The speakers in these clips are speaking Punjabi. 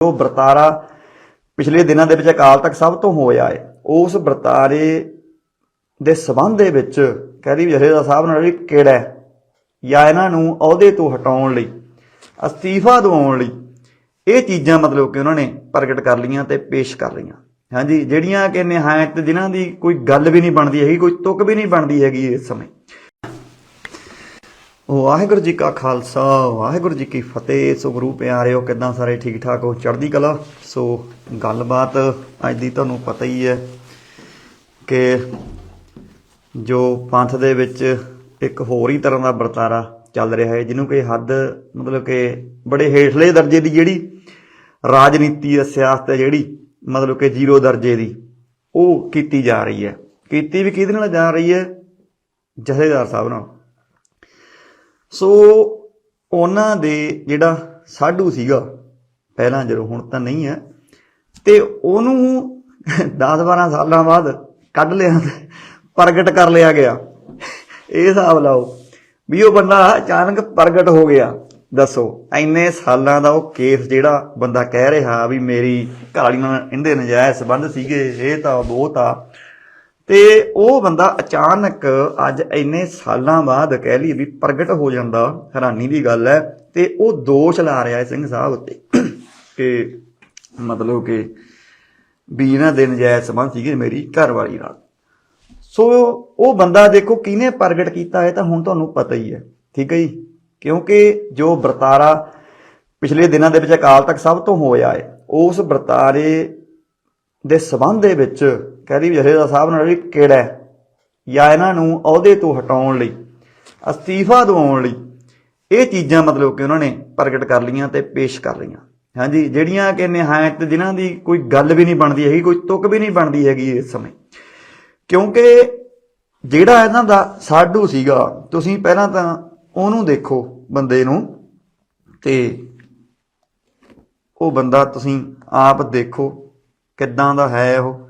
ਜੋ ਵਰਤਾਰਾ ਪਿਛਲੇ ਦਿਨਾਂ ਦੇ ਵਿੱਚ ਅਕਾਲ ਤਖਤ ਸਭ ਤੋਂ ਹੋਇਆ ਹੈ, ਉਸ ਵਰਤਾਰੇ ਦੇ ਸਬੰਧ ਦੇ ਵਿੱਚ ਕਹਿ ਵੀ ਜਥੇਦਾਰ ਸਾਹਿਬ ਨਾਲ ਜਿਹੜੀ ਕਿਹੜਾ ਹੈ, ਜਾਂ ਇਹਨਾਂ ਨੂੰ ਅਹੁਦੇ ਤੋਂ ਹਟਾਉਣ ਲਈ, ਅਸਤੀਫਾ ਦਿਵਾਉਣ ਲਈ ਇਹ ਚੀਜ਼ਾਂ ਮਤਲਬ ਕਿ ਉਹਨਾਂ ਨੇ ਪ੍ਰਗਟ ਕਰ ਲਈਆਂ ਤੇ ਪੇਸ਼ ਕਰ ਲਈਆਂ। ਹਾਂਜੀ, ਜਿਹੜੀਆਂ ਕਿ ਨਿਹਾਇਤ ਜਿਨ੍ਹਾਂ ਦੀ ਕੋਈ ਗੱਲ ਵੀ ਨਹੀਂ ਬਣਦੀ ਹੈਗੀ, ਕੋਈ ਤੁਕ ਵੀ ਨਹੀਂ ਬਣਦੀ ਹੈਗੀ ਇਸ ਸਮੇਂ। ਵਾਹਿਗੁਰੂ ਜੀ ਕਾ ਖਾਲਸਾ, ਵਾਹਿਗੁਰੂ ਜੀ ਕੀ ਫਤਿਹ। ਸੋ ਗੁਰੂ ਪਿਆਰਿਓ, ਕਿਦਾਂ ਸਾਰੇ ਠੀਕ ਠਾਕ ਹੋ? ਚੜ੍ਹਦੀ ਕਲਾ? ਸੋ ਗੱਲਬਾਤ ਅੱਜ ਦੀ ਤੁਹਾਨੂੰ ਪਤਾ ਹੀ ਹੈ ਕਿ ਜੋ ਪੰਥ ਦੇ ਵਿੱਚ ਇੱਕ ਹੋਰ ਹੀ ਤਰ੍ਹਾਂ ਦਾ ਵਰਤਾਰਾ ਚੱਲ ਰਿਹਾ ਹੈ, ਜਿਹਨੂੰ ਕਿ ਹੱਦ, ਮਤਲਬ ਕਿ ਬੜੇ ਹੇਠਲੇ ਦਰਜੇ ਦੀ ਜਿਹੜੀ ਰਾਜਨੀਤੀ ਹੈ, ਸਿਆਸਤ ਹੈ ਜਿਹੜੀ, ਮਤਲਬ ਕਿ ਜ਼ੀਰੋ ਦਰਜੇ ਦੀ, ਉਹ ਕੀਤੀ ਜਾ ਰਹੀ ਹੈ। ਕੀਤੀ ਵੀ ਕਿਹਦੇ ਨਾਲ ਜਾ ਰਹੀ ਹੈ? ਜਥੇਦਾਰ ਸਾਹਿਬ ਨਾਲ। ਸੋ ਉਹਨਾਂ ਦੇ ਜਿਹੜਾ ਸਾਡੂ ਸੀਗਾ, ਪਹਿਲਾਂ ਜਦੋਂ, ਹੁਣ ਤਾਂ ਨਹੀਂ ਹੈ, ਤੇ ਉਹਨੂੰ 10-12 ਸਾਲਾਂ ਬਾਅਦ ਕੱਢ ਲਿਆ ਪ੍ਰਗਟ ਕਰ ਲਿਆ ਗਿਆ। ਇਹ ਹਿਸਾਬ ਲਾਓ ਵੀ ਉਹ ਬੰਦਾ ਅਚਾਨਕ ਪ੍ਰਗਟ ਹੋ ਗਿਆ। ਦੱਸੋ ਐਨੇ ਸਾਲਾਂ ਦਾ ਉਹ ਕੇਸ ਜਿਹੜਾ ਬੰਦਾ ਕਹਿ ਰਿਹਾ ਵੀ ਮੇਰੀ ਘਰ ਵਾਲੀ ਨਾਲ ਇਹਦੇ ਨਜਾਇਜ਼ ਸੰਬੰਧ ਸੀਗੇ, ਇਹ ਤਾਂ ਉਹ ਤਾਂ ਤੇ ਉਹ ਬੰਦਾ ਅਚਾਨਕ ਅੱਜ ਇੰਨੇ ਸਾਲਾਂ ਬਾਅਦ ਕਹਿ ਲਈ ਵੀ ਪ੍ਰਗਟ ਹੋ ਜਾਂਦਾ, ਹੈਰਾਨੀ ਦੀ ਗੱਲ ਹੈ, ਤੇ ਉਹ ਦੋਸ਼ ਲਾ ਰਿਹਾ ਹੈ ਸਿੰਘ ਸਾਹਿਬ ਉੱਤੇ ਕਿ ਮਤਲਬ ਕਿ ਵੀ ਇਹਨਾਂ ਦੇ ਨਜਾਇਜ਼ ਸੰਬੰਧ ਸੀਗੇ ਮੇਰੀ ਘਰਵਾਲੀ ਨਾਲ। ਸੋ ਉਹ ਬੰਦਾ ਦੇਖੋ ਕਿਹਨੇ ਪ੍ਰਗਟ ਕੀਤਾ ਹੈ ਤਾਂ ਹੁਣ ਤੁਹਾਨੂੰ ਪਤਾ ਹੀ ਹੈ, ਠੀਕ ਹੈ ਜੀ? ਕਿਉਂਕਿ ਜੋ ਵਰਤਾਰਾ ਪਿਛਲੇ ਦਿਨਾਂ ਦੇ ਵਿੱਚ ਅਕਾਲ ਤਖਤ ਸਭ ਤੋਂ ਹੋਇਆ ਹੈ, ਉਸ ਵਰਤਾਰੇ ਦੇ ਸਬੰਧ ਦੇ ਵਿੱਚ ਕਹਿ ਵੀ ਜਥੇਦਾਰ ਸਾਹਿਬ ਨਾਲ ਜਿਹੜੀ ਕਿਹੜਾ ਹੈ? ਜਾਂ ਇਹਨਾਂ ਨੂੰ ਅਹੁਦੇ ਤੋਂ ਹਟਾਉਣ ਲਈ, ਅਸਤੀਫਾ ਦਿਵਾਉਣ ਲਈ ਇਹ ਚੀਜ਼ਾਂ ਮਤਲਬ ਕਿ ਉਹਨਾਂ ਨੇ ਪ੍ਰਗਟ ਕਰ ਲਈਆਂ ਤੇ ਪੇਸ਼ ਕਰ ਲਈਆਂ। ਹਾਂਜੀ, ਜਿਹੜੀਆਂ ਕਿ ਨਿਹਾਇਤ ਜਿਨ੍ਹਾਂ ਦੀ ਕੋਈ ਗੱਲ ਵੀ ਨਹੀਂ ਬਣਦੀ ਹੈਗੀ, ਕੋਈ ਤੁਕ ਵੀ ਨਹੀਂ ਬਣਦੀ ਹੈਗੀ ਇਸ ਸਮੇਂ। ਕਿਉਂਕਿ ਜਿਹੜਾ ਇਹਨਾਂ ਦਾ ਸਾਡੂ ਸੀਗਾ, ਤੁਸੀਂ ਪਹਿਲਾਂ ਤਾਂ ਉਹਨੂੰ ਦੇਖੋ ਬੰਦੇ ਨੂੰ ਤੇ ਉਹ ਬੰਦਾ ਤੁਸੀਂ ਆਪ ਦੇਖੋ ਕਿੱਦਾਂ ਦਾ ਹੈ ਉਹ।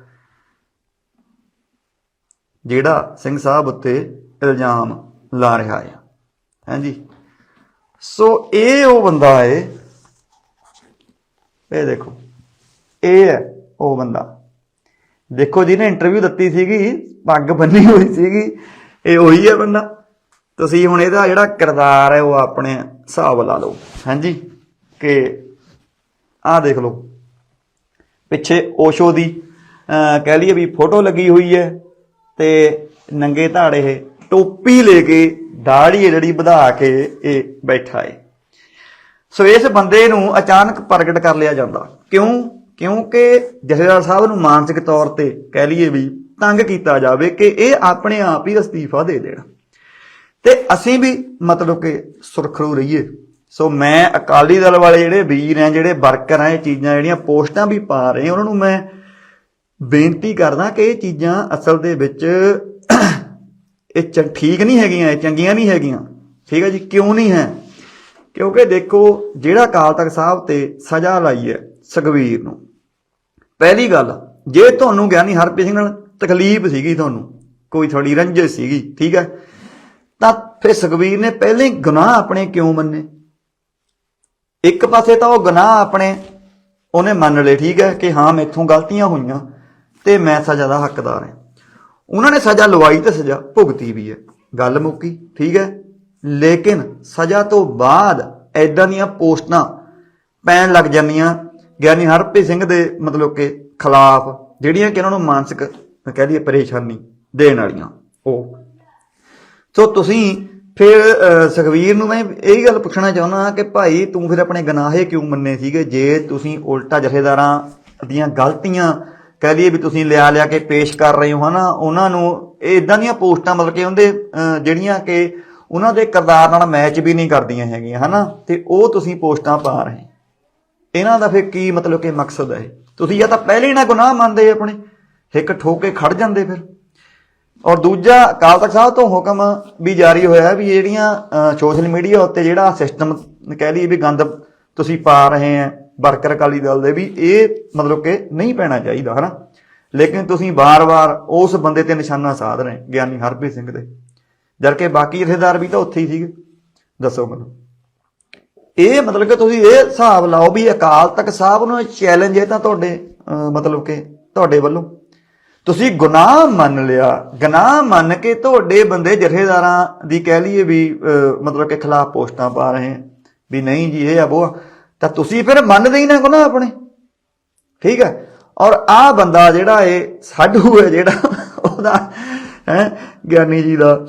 ਜਿਹੜਾ ਸਿੰਘ ਸਾਹਿਬ ਉੱਤੇ ਇਲਜ਼ਾਮ ਲਾ ਰਿਹਾ ਹੈ ਹਾਂਜੀ ਸੋ ਇਹ ਉਹ ਬੰਦਾ ਹੈ ਇਹ ਦੇਖੋ, ਇਹ ਹੈ ਉਹ ਬੰਦਾ। ਦੇਖੋ ਜਿਹਨੇ ਇੰਟਰਵਿਊ ਦਿੱਤੀ ਸੀਗੀ, ਪੱਗ ਬੰਨੀ ਹੋਈ ਸੀਗੀ, ਇਹ ਉਹੀ ਹੈ ਬੰਦਾ। ਤੁਸੀਂ ਹੁਣ ਇਹਦਾ ਜਿਹੜਾ ਕਿਰਦਾਰ ਹੈ, ਉਹ ਆਪਣੇ ਹਿਸਾਬ ਲਾ ਲਓ। ਹਾਂਜੀ ਕਿ ਆਹ ਦੇਖ ਲਓ। ਪਿੱਛੇ ਓਸ਼ੋ ਦੀ, ਅਹ ਕਹਿ ਲਈਏ ਵੀ ਫੋਟੋ ਲੱਗੀ ਹੋਈ ਹੈ। ਤੇ ਨੰਗੇ ਧਾੜ ਇਹ ਟੋਪੀ ਲੈ ਕੇ ਦਾੜੀ ਹੈ ਜਿਹੜੀ ਵਧਾ ਕੇ ਇਹ ਬੈਠਾ ਹੈ ਸੋ ਇਸ ਬੰਦੇ ਨੂੰ ਅਚਾਨਕ ਪ੍ਰਗਟ ਕਰ ਲਿਆ ਜਾਂਦਾ। ਕਿਉਂ? ਕਿਉਂਕਿ ਜਥੇਦਾਰ ਸਾਹਿਬ ਨੂੰ ਮਾਨਸਿਕ ਤੌਰ ਤੇ ਕਹਿ ਲਈਏ ਵੀ ਤੰਗ ਕੀਤਾ ਜਾਵੇ ਕਿ ਇਹ ਆਪਣੇ ਆਪ ਹੀ ਅਸਤੀਫਾ ਦੇ ਦੇਣ। ਤੇ ਅਸੀਂ ਵੀ ਮਤਲਬ ਕਿ ਸੁਰਖਰੂ ਰਹੀਏ। ਸੋ ਮੈਂ ਅਕਾਲੀ ਦਲ ਵਾਲੇ ਜਿਹੜੇ ਵੀਰ ਆ, ਜਿਹੜੇ ਵਰਕਰ ਆ, ਇਹ ਚੀਜ਼ਾਂ ਜਿਹੜੀਆਂ ਪੋਸਟਾਂ ਵੀ ਪਾ ਰਹੇ ਉਹਨਾਂ ਨੂੰ ਮੈਂ ਬੇਨਤੀ ਕਰਦਾ ਕਿ ਇਹ ਚੀਜ਼ਾਂ ਅਸਲ ਦੇ ਵਿੱਚ ਇਹ ਚ- ਠੀਕ ਨਹੀਂ ਹੈਗੀਆਂ, ਇਹ ਚੰਗੀਆਂ ਨਹੀਂ ਹੈਗੀਆਂ। ਠੀਕ ਹੈ ਜੀ, ਕਿਉਂ ਨਹੀਂ ਹੈ? ਕਿਉਂਕਿ ਦੇਖੋ, ਜਿਹੜਾ ਅਕਾਲ ਤਖਤ ਸਾਹਿਬ ਤੇ ਸਜ਼ਾ ਲਾਈ ਹੈ ਸੁਖਵੀਰ ਨੂੰ। ਪਹਿਲੀ ਗੱਲ, ਜੇ ਤੁਹਾਨੂੰ ਗਿਆਨੀ ਹਰਪ੍ਰੀਤ ਸਿੰਘ ਨਾਲ, ਤਕਲੀਫ ਸੀਗੀ ਤੁਹਾਨੂੰ, ਕੋਈ ਥੋੜੀ ਰੰਜਿਸ਼ ਸੀਗੀ, ਠੀਕ ਹੈ ਤਾਂ ਫਿਰ ਸੁਖਵੀਰ ਨੇ ਪਹਿਲੇ ਗੁਨਾਹ ਆਪਣੇ ਕਿਉਂ ਮੰਨੇ? ਇੱਕ ਪਾਸੇ ਤਾਂ ਉਹ ਗੁਨਾਹ ਆਪਣੇ, ਉਹਨੇ ਮੰਨ ਲਏ, ਠੀਕ ਹੈ ਕਿ ਹਾਂ, ਮੈਥੋਂ ਗਲਤੀਆਂ ਹੋਈਆਂ। ਤੇ ਮੈਂ ਸਜ਼ਾ ਦਾ ਹੱਕਦਾਰ ਹਾਂ। ਉਹਨਾਂ ਨੇ ਸਜ਼ਾ ਲਵਾਈ ਤੇ ਸਜ਼ਾ ਭੁਗਤੀ ਵੀ ਹੈ। ਗੱਲ ਮੁੱਕੀ ਠੀਕ ਹੈ? ਲੇਕਿਨ ਸਜ਼ਾ ਤੋਂ ਬਾਅਦ ਐਦਾਂ ਦੀਆਂ ਪੋਸਟਾਂ ਪੈਣ ਲੱਗ ਜਾਂਦੀਆਂ ਗਿਆਨੀ ਹਰਪ੍ਰੀਤ ਸਿੰਘ ਦੇ ਮਤਲਬ ਕਿ ਖਿਲਾਫ ਜਿਹੜੀਆਂ ਕਿ ਉਹਨਾਂ ਨੂੰ ਮਾਨਸਿਕ ਕਹਿ ਲਈਏ ਪਰੇਸ਼ਾਨੀ ਦੇਣ ਵਾਲੀਆਂ ਉਹ। ਸੋ ਤੁਸੀਂ ਫਿਰ ਅਹ, ਸੁਖਵੀਰ ਨੂੰ ਮੈਂ ਇਹ ਗੱਲ ਪੁੱਛਣਾ ਚਾਹੁੰਦਾ ਕਿ ਭਾਈ ਤੂੰ ਫਿਰ ਆਪਣੇ ਗਨਾਹੇ ਕਿਉਂ ਮੰਨੇ ਸੀਗੇ? ਜੇ ਤੁਸੀਂ ਉਲਟਾ ਜਥੇਦਾਰਾਂ ਦੀਆਂ ਗਲਤੀਆਂ ਕਹਿ ਲਈਏ ਵੀ ਤੁਸੀਂ ਲਿਆ ਲਿਆ ਕੇ ਪੇਸ਼ ਕਰ ਰਹੇ ਹੋ ਹਨਾ, ਉਹਨਾਂ ਨੂੰ ਇਹ ਇਦਾਂ ਦੀਆਂ ਪੋਸਟਾਂ ਮਤਲਬ ਕਿ ਉਹਦੇ ਜਿਹੜੀਆਂ ਕਿ ਉਹਨਾਂ ਦੇ ਕਿਰਦਾਰ ਨਾਲ ਮੈਚ ਵੀ ਨਹੀਂ ਕਰਦੀਆਂ ਹੈਗੀਆਂ ਹਨਾ, ਤੇ ਉਹ ਤੁਸੀਂ ਪੋਸਟਾਂ ਪਾ ਰਹੇ ਇਹਨਾਂ ਦਾ ਫਿਰ ਕੀ ਮਤਲਬ ਕਿ ਮਕਸਦ ਹੈ? ਤੁਸੀਂ ਜਾਂ ਤਾਂ ਪਹਿਲੇ ਨਾ ਗੁਨਾਹ ਮੰਨਦੇ ਆਪਣੇ ਹਿੱਕ ਠੋਕ ਕੇ ਖੜ ਜਾਂਦੇ ਫਿਰ। ਔਰ ਦੂਜਾ, ਅਕਾਲ ਤਖਤ ਸਾਹਿਬ ਤੋਂ ਹੁਕਮ ਵੀ ਜਾਰੀ ਹੋਇਆ ਵੀ ਜਿਹੜੀਆਂ ਸੋਸ਼ਲ ਮੀਡੀਆ ਉੱਤੇ ਜਿਹੜਾ ਸਿਸਟਮ ਕਹਿ ਲਈਏ ਵੀ ਗੰਦ ਤੁਸੀਂ ਪਾ ਰਹੇ ਆ ਵਰਕਰ ਅਕਾਲੀ ਦਲ ਦੇ ਵੀ ਇਹ ਮਤਲਬ ਕਿ ਨਹੀਂ ਪੈਣਾ ਚਾਹੀਦਾ ਹਨਾ? ਲੇਕਿਨ ਤੁਸੀਂ ਵਾਰ-ਵਾਰ ਉਸ ਬੰਦੇ ਤੇ ਨਿਸ਼ਾਨਾ ਸਾਧ ਰਹੇ ਗਿਆਨੀ ਹਰਪ੍ਰੀਤ ਸਿੰਘ ਦੇ। ਜਦ ਕਿ ਬਾਕੀ ਜਥੇਦਾਰ ਵੀ ਤਾਂ ਉੱਥੇ ਹੀ ਸੀਗੇ। ਦੱਸੋ ਮੈਨੂੰ। ਇਹ ਮਤਲਬ ਕਿ ਤੁਸੀਂ ਇਹ ਹਿਸਾਬ ਲਾਓ ਵੀ ਅਕਾਲ ਤਖਤ ਸਾਹਿਬ ਨੂੰ ਚੈਲੰਜ ਹੈ ਤਾਂ ਤੁਹਾਡੇ ਅਹ, ਮਤਲਬ ਕਿ ਤੁਹਾਡੇ ਵੱਲੋਂ। ਤੁਸੀਂ ਗੁਨਾਹ ਮੰਨ ਲਿਆ ਗੁਨਾਹ ਮੰਨ ਕੇ ਤੁਹਾਡੇ ਬੰਦੇ ਜਥੇਦਾਰਾਂ ਦੀ ਕਹਿ ਲਈਏ ਵੀ ਅਹ, ਮਤਲਬ ਕਿ ਖਿਲਾਫ ਪੋਸਟਾਂ ਪਾ ਰਹੇ। ਵੀ ਨਹੀਂ ਜੀ ਇਹ ਆ ਉਹ ਤਾਂ ਤੁਸੀਂ ਫਿਰ ਮੰਨਦੇ ਹੀ ਨਾ ਗੁਨਾਹ ਆਪਣੇ। ਠੀਕ ਹੈ? ਔਰ ਆ ਬੰਦਾ ਜਿਹੜਾ ਇਹ ਸਾਡੂ ਹੈ ਜਿਹੜਾ ਉਹਦਾ, ਹੈ, ਗਿਆਨੀ ਜੀ ਦਾ,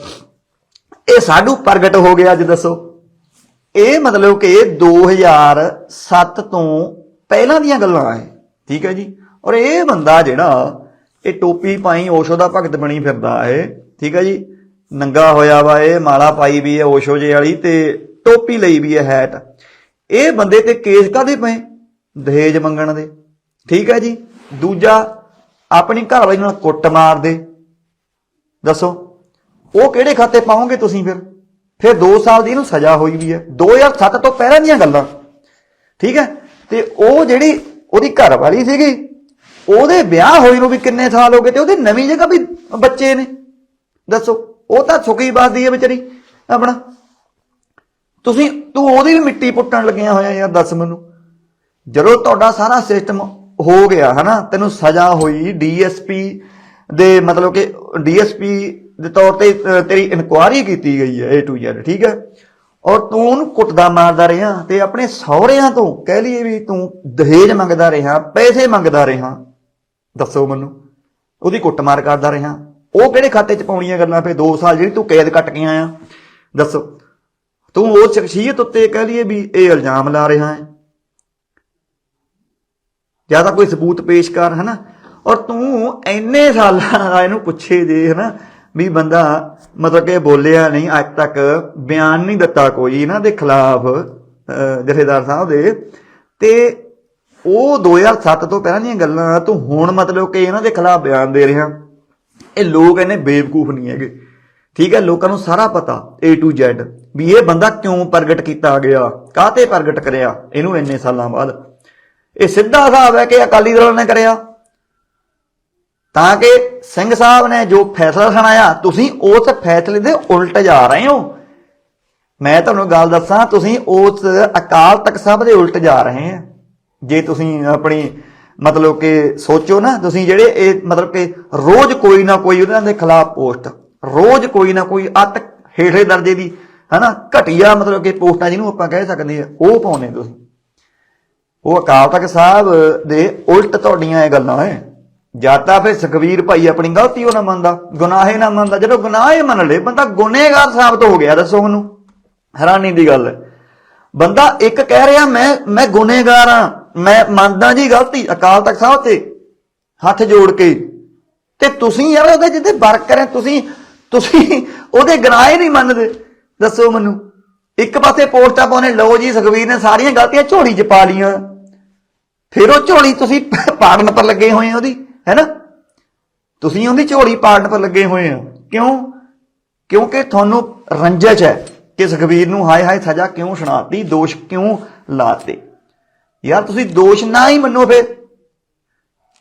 ਇਹ ਸਾਡੂ ਪ੍ਰਗਟ ਹੋ ਗਿਆ ਅੱਜ ਦੱਸੋ। ਇਹ ਮਤਲਬ ਕਿ 2007 ਤੋਂ ਪਹਿਲਾਂ ਦੀਆਂ ਗੱਲਾਂ ਹੈ ਠੀਕ ਹੈ ਜੀ? ਔਰ ਇਹ ਬੰਦਾ ਜਿਹੜਾ, ਇਹ ਟੋਪੀ ਪਾਈ ਓਸ਼ੋ ਦਾ ਭਗਤ ਬਣੀ ਫਿਰਦਾ ਹੈ ਠੀਕ ਹੈ ਜੀ? ਨੰਗਾ ਹੋਇਆ ਵਾ ਇਹ, ਮਾਲਾ ਪਾਈ ਵੀ ਹੈ ਓਸ਼ੋ ਜੇ ਵਾਲੀ ਤੇ ਟੋਪੀ ਲਈ ਵੀ ਹੈ ਹੈਟ ਇਹ ਬੰਦੇ ਤੇ ਕੇਸ ਕਾਦੇ ਪਏ? ਦਹੇਜ ਮੰਗਣ ਦੇ। ਠੀਕ ਹੈ ਜੀ? ਦੂਜਾ, ਆਪਣੀ ਘਰ ਵਾਲੀ ਨਾਲ ਕੁੱਟ ਮਾਰ ਦੇ। ਦੱਸੋ, ਉਹ ਕਿਹੜੇ ਖਾਤੇ ਪਾਓਗੇ ਤੁਸੀਂ ਫਿਰ? ਫਿਰ 2 ਸਾਲ ਦੀ ਇਹਨੂੰ ਸਜ਼ਾ ਹੋਈ ਵੀ ਹੈ। 2007 ਤੋਂ ਪਹਿਲਾਂ ਦੀਆਂ ਗੱਲਾਂ। ਠੀਕ ਹੈ? ਤੇ ਉਹ ਜਿਹੜੀ ਉਹਦੀ ਘਰਵਾਲੀ ਸੀਗੀ, ਉਹਦੇ ਵਿਆਹ ਹੋਏ ਨੂੰ ਵੀ ਕਿੰਨੇ ਸਾਲ ਹੋ ਗਏ ਤੇ ਉਹਦੀ ਨਵੀਂ ਜਗ੍ਹਾ ਵੀ ਬੱਚੇ ਨੇ। ਦੱਸੋ, ਉਹ ਤਾਂ ਸੁਖੀ ਬਾਦੀ ਹੈ ਵਿਚਾਰੀ। ਆਪਣਾ ਤੁਸੀਂ ਤੂੰ ਉਹਦੀ ਵੀ ਮਿੱਟੀ ਪੁੱਟਣ ਲੱਗਿਆ ਹੋਇਆ ਯਾਰ, ਦੱਸ ਮੈਨੂੰ। ਜਦੋਂ ਤੁਹਾਡਾ ਸਾਰਾ ਸਿਸਟਮ ਹੋ ਗਿਆ, ਹਨਾ, ਤੈਨੂੰ ਸਜ਼ਾ ਹੋਈ ਡੀਐਸਪੀ ਦੇ, ਮਤਲਬ ਕਿ ਡੀਐਸਪੀ ਦੇ ਤੌਰ ਤੇ ਤੇਰੀ ਇਨਕੁਆਇਰੀ ਕੀਤੀ ਗਈ ਹੈ A to Z, ਠੀਕ ਹੈ? ਔਰ ਤੂੰ ਉਹਨੂੰ ਕੁੱਟਦਾ ਮਾਰਦਾ ਰਿਹਾ ਤੇ ਆਪਣੇ ਸਹੁਰਿਆਂ ਤੋਂ ਕਹਿ ਲਈਏ ਵੀ ਤੂੰ ਦਹੇਜ ਮੰਗਦਾ ਰਿਹਾ, ਪੈਸੇ ਮੰਗਦਾ ਰਿਹਾ, ਦੱਸੋ ਮੈਨੂੰ। ਉਹਦੀ ਕੁੱਟਮਾਰ ਕਰਦਾ ਰਿਹਾ। ਉਹ ਕਿਹੜੇ ਖਾਤੇ ਚ ਪਾਉਣੀਆਂ ਗੱਲਾਂ ਫੇ 2 ਸਾਲ ਜਿਹੜੀ ਤੂੰ ਕੈਦ ਕੱਟ ਕੇ ਆਇਆ, ਦੱਸੋ। ਤੂੰ ਉਹ ਸ਼ਖਸੀਅਤ ਉੱਤੇ ਕਹਿ ਲਈਏ ਵੀ ਇਹ ਇਲਜ਼ਾਮ ਲਾ ਰਿਹਾ ਹੈ। ਜਾਂ ਤਾਂ ਕੋਈ ਸਬੂਤ ਪੇਸ਼ ਕਰ ਹਨਾ? ਔਰ ਤੂੰ ਇੰਨੇ ਸਾਲਾਂ ਦਾ ਇਹਨੂੰ ਪੁੱਛੇ ਜੇ ਹਨਾ? ਵੀ ਬੰਦਾ ਮਤਲਬ ਕਿ ਬੋਲਿਆ ਨਹੀਂ ਅੱਜ ਤੱਕ ਬਿਆਨ ਨਹੀਂ ਦਿੱਤਾ ਕੋਈ ਇਹਨਾਂ ਦੇ ਖਿਲਾਫ ਅਹ, ਜਥੇਦਾਰ ਸਾਹਿਬ ਦੇ। ਤੇ ਉਹ 2007 ਤੋਂ ਪਹਿਲਾਂ ਦੀਆਂ ਗੱਲਾਂ ਤੂੰ ਹੁਣ ਮਤਲਬ ਕਿ ਇਹਨਾਂ ਦੇ ਖਿਲਾਫ ਬਿਆਨ ਦੇ ਰਿਹਾ। ਇਹ ਲੋਕ ਇਹਨੇ ਬੇਵਕੂਫ ਨਹੀਂ ਹੈਗੇ। ਠੀਕ ਹੈ, ਲੋਕਾਂ ਨੂੰ ਸਾਰਾ ਪਤਾ, A to Z, ਵੀ ਇਹ ਬੰਦਾ ਕਿਉਂ ਪ੍ਰਗਟ ਕੀਤਾ ਗਿਆ, ਕਾਹਤੇ ਪ੍ਰਗਟ ਕਰਿਆ, ਇਹਨੂੰ ਇੰਨੇ ਸਾਲਾਂ ਬਾਅਦ। ਇਹ ਸਿੱਧਾ ਹਿਸਾਬ ਹੈ ਕਿ ਅਕਾਲੀ ਦਲ ਨੇ ਕਰਿਆ। ਤਾਂ ਕਿ ਸਿੰਘ ਸਾਹਿਬ ਨੇ ਜੋ ਫੈਸਲਾ ਸੁਣਾਇਆ, ਤੁਸੀਂ ਉਸ ਫੈਸਲੇ ਦੇ ਉਲਟ ਜਾ ਰਹੇ ਹੋ। ਮੈਂ ਤੁਹਾਨੂੰ ਗੱਲ ਦੱਸਾਂ, ਤੁਸੀਂ ਉਸ ਅਕਾਲ ਤਖਤ ਸਾਹਿਬ ਦੇ ਉਲਟ ਜਾ ਰਹੇ ਆ। ਜੇ ਤੁਸੀਂ ਆਪਣੀ, ਮਤਲਬ ਕਿ ਸੋਚੋ ਨਾ, ਤੁਸੀਂ ਜਿਹੜੇ ਇਹ, ਮਤਲਬ ਕਿ ਰੋਜ਼ ਕੋਈ ਨਾ ਕੋਈ ਉਹਨਾਂ ਦੇ ਖਿਲਾਫ ਪੋਸਟ ਰੋਜ਼ ਕੋਈ ਨਾ ਕੋਈ ਅਤ ਹੇਠਲੇ ਦਰਜੇ ਦੀ, ਹਨਾ? ਘਟੀਆ ਮਤਲਬ ਕਿ ਪੋਸਟਾਂ ਜਿਹਨੂੰ ਆਪਾਂ ਕਹਿ ਸਕਦੇ ਆ ਉਹ ਪਾਉਂਦੇ ਤੁਸੀਂ। ਉਹ ਅਕਾਲ ਤਖਤ ਸਾਹਿਬ ਦੇ ਉਲਟ ਤੁਹਾਡੀਆਂ ਇਹ ਗੱਲਾਂ ਐ ਜਾਂ ਤਾਂ ਫਿਰ ਸੁਖਵੀਰ ਭਾਈ ਆਪਣੀ ਗਲਤੀ ਉਹ ਨਾ ਮੰਨਦਾ, ਗੁਨਾਹੇ ਨਾ ਮੰਨਦਾ। ਜਦੋਂ ਗੁਨਾਹੇ ਮੰਨ ਲਏ, ਬੰਦਾ ਗੁਨੇਗਾਰ ਸਾਬਤ ਹੋ ਗਿਆ, ਦੱਸੋ ਮੈਨੂੰ। ਹੈਰਾਨੀ ਦੀ ਗੱਲ ਹੈ। ਬੰਦਾ ਇੱਕ ਕਹਿ ਰਿਹਾ, ਮੈਂ ਮੈਂ ਗੁਨੇਗਾਰ ਆ ਮੈਂ ਮੰਨਦਾ ਜੀ ਗਲਤੀ ਅਕਾਲ ਤਖਤ ਸਾਹਿਬ ਤੇ, ਹੱਥ ਜੋੜ ਕੇ। ਤੇ ਤੁਸੀਂ ਯਾਰ ਉਹਦੇ ਜਿੱਤੇ ਵਰਕਰ ਹੈ ਤੁਸੀਂ ਤੁਸੀਂ ਉਹਦੇ ਗੁਨਾਹ ਹੀ ਨਹੀਂ ਮੰਨਦੇ। ਦੱਸੋ ਮੈਨੂੰ। ਇੱਕ ਪਾਸੇ ਪੋਸਟਾਂ ਪਾਉਣੇ, ਲਓ ਜੀ, ਸੁਖਵੀਰ ਨੇ ਸਾਰੀਆਂ ਗਲਤੀਆਂ ਝੋਲੀ 'ਚ ਪਾ ਲੀਆਂ ਫਿਰ ਉਹ ਝੋਲੀ ਤੁਸੀਂ ਪਾੜਨ ਪਰ ਲੱਗੇ ਹੋਏ ਆ ਉਹਦੀ ਹੈਨਾ ਤੁਸੀਂ ਉਹਦੀ ਝੋਲੀ ਪਾੜਨ ਪਰ ਲੱਗੇ ਹੋਏ ਆ ਕਿਉਂ? ਕਿਉਂਕਿ ਤੁਹਾਨੂੰ ਰੰਜਿਸ਼ ਹੈ ਕਿ ਸੁਖਵੀਰ ਨੂੰ ਹਾਏ ਹਾਏ ਸਜ਼ਾ ਕਿਉਂ ਸੁਣਾਤੀ, ਦੋਸ਼ ਕਿਉਂ ਲਾਤੇ? ਯਾਰ ਤੁਸੀਂ ਦੋਸ਼ ਨਾ ਹੀ ਮੰਨੋ ਫਿਰ।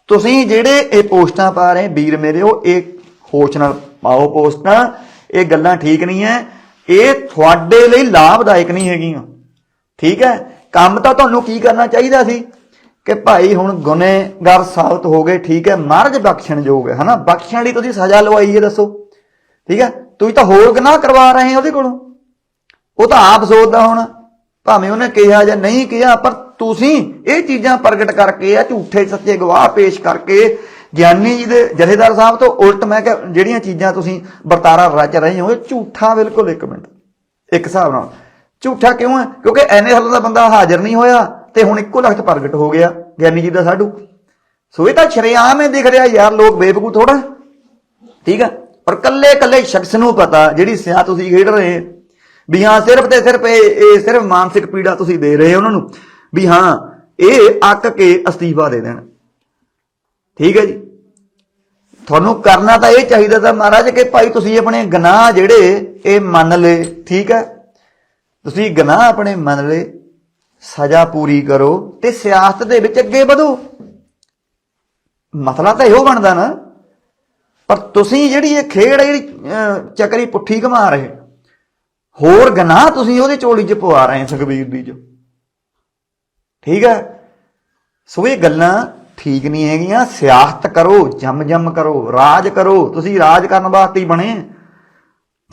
ਤੁਸੀਂ ਜਿਹੜੇ ਇਹ ਪੋਸਟਾਂ ਪਾ ਰਹੇ, ਵੀਰ ਮੇਰੇ, ਉਹ ਇਹ ਹੋਸ਼ ਨਾਲ ਪਾਓ ਪੋਸਟਾਂ ਇਹ ਗੱਲਾਂ ਠੀਕ ਨਹੀਂ ਐ। ਇਹ ਤੁਹਾਡੇ ਲਈ ਲਾਭਦਾਇਕ ਨਹੀਂ ਹੈਗੀਆਂ। ਠੀਕ ਹੈ ਕੰਮ ਤਾਂ ਤੁਹਾਨੂੰ ਕੀ ਕਰਨਾ ਚਾਹੀਦਾ ਸੀ? ਕਿ ਭਾਈ ਹੁਣ ਗੁਨੇਗਾਰ ਸਾਬਤ ਹੋ ਗਏ, ਠੀਕ ਹੈ ਮਹਾਰਾਜ ਬਖਸ਼ਣਯੋਗ ਹੈ ਹਨਾ? ਬਖਸ਼ਣ ਲਈ ਤੁਸੀਂ ਸਜ਼ਾ ਲਵਾਈ ਹੈ ਦੱਸੋ। ਠੀਕ ਹੈ ਤੁਸੀਂ ਤਾਂ ਹੋਰ ਗੁਨਾਹ ਕਰਵਾ ਰਹੇ ਹੋ ਉਹਦੇ ਕੋਲੋਂ। ਉਹ ਤਾਂ ਆਪ ਸੋਚਦਾ ਹੁਣ। ਭਾਵੇਂ ਉਹਨੇ ਕਿਹਾ ਜਾਂ ਨਹੀਂ ਕਿਹਾ, ਪਰ ਤੁਸੀਂ ਇਹ ਚੀਜ਼ਾਂ ਪ੍ਰਗਟ ਕਰਕੇ ਆ, ਝੂਠੇ ਸੱਚੇ ਗਵਾਹ ਪੇਸ਼ ਕਰਕੇ ਗਿਆਨੀ ਜੀ ਦੇ ਜਥੇਦਾਰ ਸਾਹਿਬ ਤੋਂ ਉਲਟ ਮੈਂ ਕਿ ਜਿਹੜੀਆਂ ਚੀਜ਼ਾਂ ਤੁਸੀਂ ਵਰਤਾਰਾ ਰਚ ਰਹੇ ਹੋ, ਇਹ ਝੂਠਾ ਬਿਲਕੁਲ ਇੱਕ ਮਿੰਟ, ਇੱਕ ਹਿਸਾਬ ਨਾਲ। ਝੂਠਾ ਕਿਉਂ ਹੈ? ਕਿਉਂਕਿ ਐਨੇ ਸਾਲਾਂ ਦਾ ਬੰਦਾ ਹਾਜ਼ਰ ਨਹੀਂ ਹੋਇਆ ਤੇ ਹੁਣ ਇੱਕੋ ਲਖਤ ਪ੍ਰਗਟ ਹੋ ਗਿਆ, ਗਿਆਨੀ ਜੀ ਦਾ ਸਾਡੂ। ਸੋ ਇਹ ਤਾਂ ਸ਼ਰੇਆਮ ਹੀ ਦਿਖ ਰਿਹਾ ਯਾਰ, ਲੋਕ ਬੇਵਕੂਫ ਥੋੜਾ ਠੀਕ ਹੈ ਔਰ ਕੱਲੇ ਕੱਲੇ ਸ਼ਖਸ ਨੂੰ ਪਤਾ, ਜਿਹੜੀ ਸਿਆ ਤੁਸੀਂ ਖੇਡ ਰਹੇ ਵੀ ਹਾਂ, ਸਿਰਫ ਤੇ ਸਿਰਫ ਇਹ ਇਹ ਸਿਰਫ ਮਾਨਸਿਕ ਪੀੜਾ ਤੁਸੀਂ ਦੇ ਰਹੇ ਹੋ ਉਹਨਾਂ ਨੂੰ, ਵੀ ਹਾਂ, ਇਹ ਅੱਕ ਕੇ ਅਸਤੀਫਾ ਦੇ ਦੇਣ। ਠੀਕ ਹੈ ਜੀ। ਤੁਹਾਨੂੰ ਕਰਨਾ ਤਾਂ ਇਹ ਚਾਹੀਦਾ ਤਾਂ ਮਹਾਰਾਜ ਕਿ ਭਾਈ ਤੁਸੀਂ ਆਪਣੇ ਗੁਨਾਹ ਜਿਹੜੇ ਇਹ ਮੰਨ ਲਏ, ਠੀਕ ਹੈ। ਤੁਸੀਂ ਗੁਨਾਹ ਆਪਣੇ ਮੰਨ ਲਏ, ਸਜ਼ਾ ਪੂਰੀ ਕਰੋ ਤੇ ਸਿਆਸਤ ਦੇ ਵਿੱਚ ਅੱਗੇ ਵਧੋ। ਮਸਲਾ ਤਾਂ ਇਹੋ ਬਣਦਾ ਨਾ। ਪਰ ਤੁਸੀਂ ਜਿਹੜੀ ਇਹ ਖੇਡ ਹੈ, ਜਿਹੜੀ ਚੱਕਰੀ ਪੁੱਠੀ ਘਮਾ ਰਹੇ ਹੋਰ ਗਨਾਹ ਤੁਸੀਂ ਉਹਦੇ ਚੋਲੀ 'ਚ ਪਵਾ ਰਹੇ ਸੁਖਬੀਰ ਦੀ 'ਚ ਠੀਕ ਹੈ। ਸੋ ਇਹ ਗੱਲਾਂ ਠੀਕ ਨਹੀਂ ਹੈਗੀਆਂ, ਸਿਆਸਤ ਕਰੋ ਜਮ ਜਮ ਕਰੋ, ਰਾਜ ਕਰੋ। ਤੁਸੀਂ ਰਾਜ ਕਰਨ ਵਾਸਤੇ ਹੀ ਬਣੇ।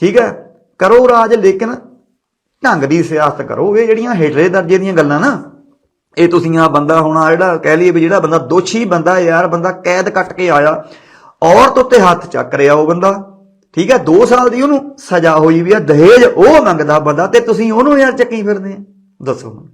ਠੀਕ ਹੈ? ਕਰੋ ਰਾਜ, ਲੇਕਿਨ ਢੰਗ ਦੀ ਸਿਆਸਤ ਕਰੋ ਇਹ ਜਿਹੜੀਆਂ ਹੇਠਲੇ ਦਰਜੇ ਦੀਆਂ ਗੱਲਾਂ ਨਾ। ਇਹ ਤੁਸੀਂ ਆ ਬੰਦਾ ਹੋਣਾ, ਜਿਹੜਾ ਕਹਿ ਲਈਏ ਵੀ ਜਿਹੜਾ ਬੰਦਾ ਦੋਸ਼ੀ ਬੰਦਾ ਯਾਰ, ਬੰਦਾ ਕੈਦ ਕੱਟ ਕੇ ਆਇਆ। ਔਰਤ ਉੱਤੇ ਹੱਥ ਚੱਕ ਰਿਹਾ ਉਹ ਬੰਦਾ। ਠੀਕ ਹੈ? 2 ਸਾਲ ਦੀ ਉਹਨੂੰ ਸਜ਼ਾ ਹੋਈ ਵੀ ਆ, ਦਹੇਜ ਉਹ ਮੰਗਦਾ ਬੰਦਾ ਤੇ ਤੁਸੀਂ ਉਹਨੂੰ ਯਾਰ ਚੱਕੀ ਫਿਰਦੇ। ਆ ਦੱਸੋ ਹੁਣ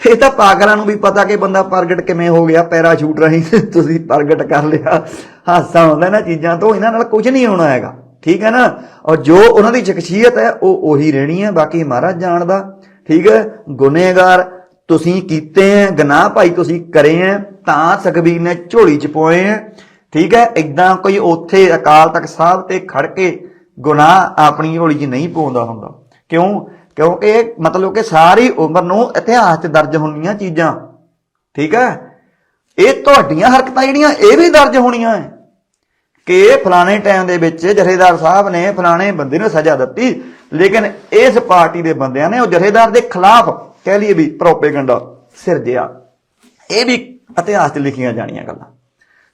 ਇਹ ਤਾਂ ਪਾਗਲਾਂ ਨੂੰ ਵੀ ਪਤਾ ਕਿ ਬੰਦਾ ਪ੍ਰਗਟ ਕਿਵੇਂ ਹੋ ਗਿਆ ਪੈਰਾਸ਼ੂਟ ਰਾਹੀਂ, ਤੁਸੀਂ ਪ੍ਰਗਟ ਕਰ ਲਿਆ। ਹਾਸਾ ਹੁੰਦਾ ਨਾ ਚੀਜ਼ਾਂ ਤੋਂ, ਇਹਨਾਂ ਨਾਲ ਕੁਝ ਨਹੀਂ ਹੋਣਾ ਹੈਗਾ, ਠੀਕ ਹੈ ਨਾ? ਔਰ ਜੋ ਉਹਨਾਂ ਦੀ ਸ਼ਖਸੀਅਤ ਹੈ, ਉਹ ਉਹੀ ਰਹਿਣੀ ਹੈ, ਬਾਕੀ ਮਹਾਰਾਜ ਜਾਣਦਾ। ਠੀਕ ਹੈ? ਗੁਨੇਗਾਰ, ਤੁਸੀਂ ਕੀਤੇ ਹੈ, ਗੁਨਾਹ ਭਾਈ ਤੁਸੀਂ ਕਰੇ ਹੈ, ਤਾਂ ਸੁਖਬੀਰ ਨੇ ਝੋਲੀ ਚ ਪੋਏ ਹੈ। ਠੀਕ ਹੈ? ਇਦਾਂ ਕੋਈ ਉੱਥੇ ਅਕਾਲ ਤਖਤ ਸਾਹਿਬ ਤੇ ਖੜ ਕੇ ਗੁਨਾਹ ਆਪਣੀ ਝੋਲੀ 'ਚ ਨਹੀਂ ਪਾਉਂਦਾ ਹੁੰਦਾ। ਕਿਉਂ? ਕਿਉਂਕਿ ਮਤਲਬ ਕਿ ਸਾਰੀ ਉਮਰ ਨੂੰ ਇਤਿਹਾਸ 'ਚ ਦਰਜ ਹੁੰਦੀਆਂ ਚੀਜ਼ਾਂ। ਠੀਕ ਹੈ? ਇਹ ਤੁਹਾਡੀਆਂ ਹਰਕਤਾਂ ਜਿਹੜੀਆਂ, ਇਹ ਵੀ ਦਰਜ ਹੋਣੀਆਂ ਹੈ ਕਿ ਫਲਾਣੇ ਟਾਈਮ ਦੇ ਵਿੱਚ ਜਥੇਦਾਰ ਸਾਹਿਬ ਨੇ ਫਲਾਣੇ ਬੰਦੇ ਨੂੰ ਸਜ਼ਾ ਦਿੱਤੀ, ਲੇਕਿਨ ਇਸ ਪਾਰਟੀ ਦੇ ਬੰਦਿਆਂ ਨੇ ਉਹ ਜਥੇਦਾਰ ਦੇ ਖਿਲਾਫ ਕਹਿ ਲਈਏ ਵੀ ਪ੍ਰੋਪੇਗੈਂਡਾ ਸਿਰਜਿਆ ਇਹ ਵੀ ਇਤਿਹਾਸ 'ਚ ਲਿਖੀਆਂ ਜਾਣੀਆਂ ਗੱਲਾਂ।